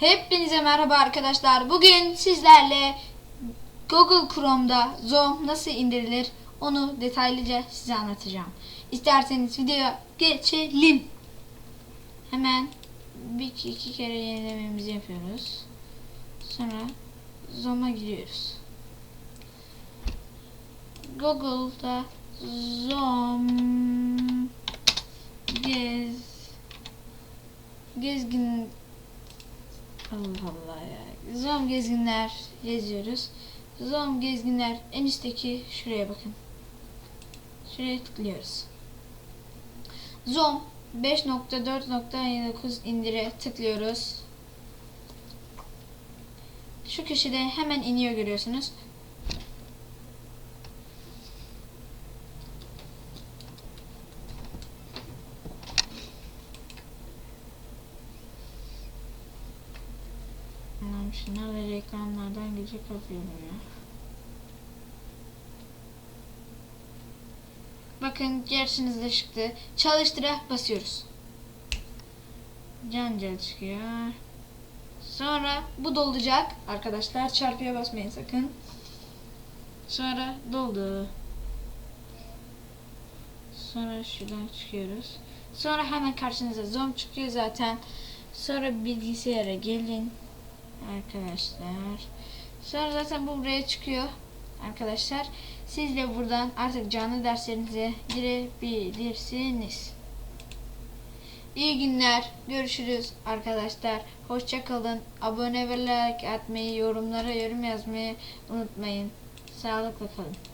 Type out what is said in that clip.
Hepinize merhaba arkadaşlar. Bugün sizlerle Google Chrome'da Zoom nasıl indirilir onu detaylıca size anlatacağım. İsterseniz videoya geçelim. Hemen bir iki, iki kere yenilememizi yapıyoruz. Sonra Zoom'a giriyoruz. Google'da Zoom gez gezgin Allah Allah ya. Zoom gezginler yazıyoruz. Zoom gezginler en üstteki şuraya bakın. Şuraya tıklıyoruz. Zoom 5.4.9 indire tıklıyoruz. Şu köşede hemen iniyor görüyorsunuz. Şunlar ve reklamlardan gece kapıyorum ya. Bakın karşınızda çıktı. Çalıştıra basıyoruz. Can can çıkıyor. Sonra bu dolacak arkadaşlar. Çarpıya basmayın sakın. Sonra doldu. Sonra şuradan çıkıyoruz. Sonra hemen karşınıza zoom çıkıyor zaten. Sonra bilgisayara gelin arkadaşlar. Sonra zaten bu buraya çıkıyor arkadaşlar. Siz de buradan artık canlı derslerinize girebilirsiniz. İyi günler. Görüşürüz arkadaşlar. Hoşça kalın. Abone ve like atmayı, yorumlara yorum yazmayı unutmayın. Sağlıkla kalın.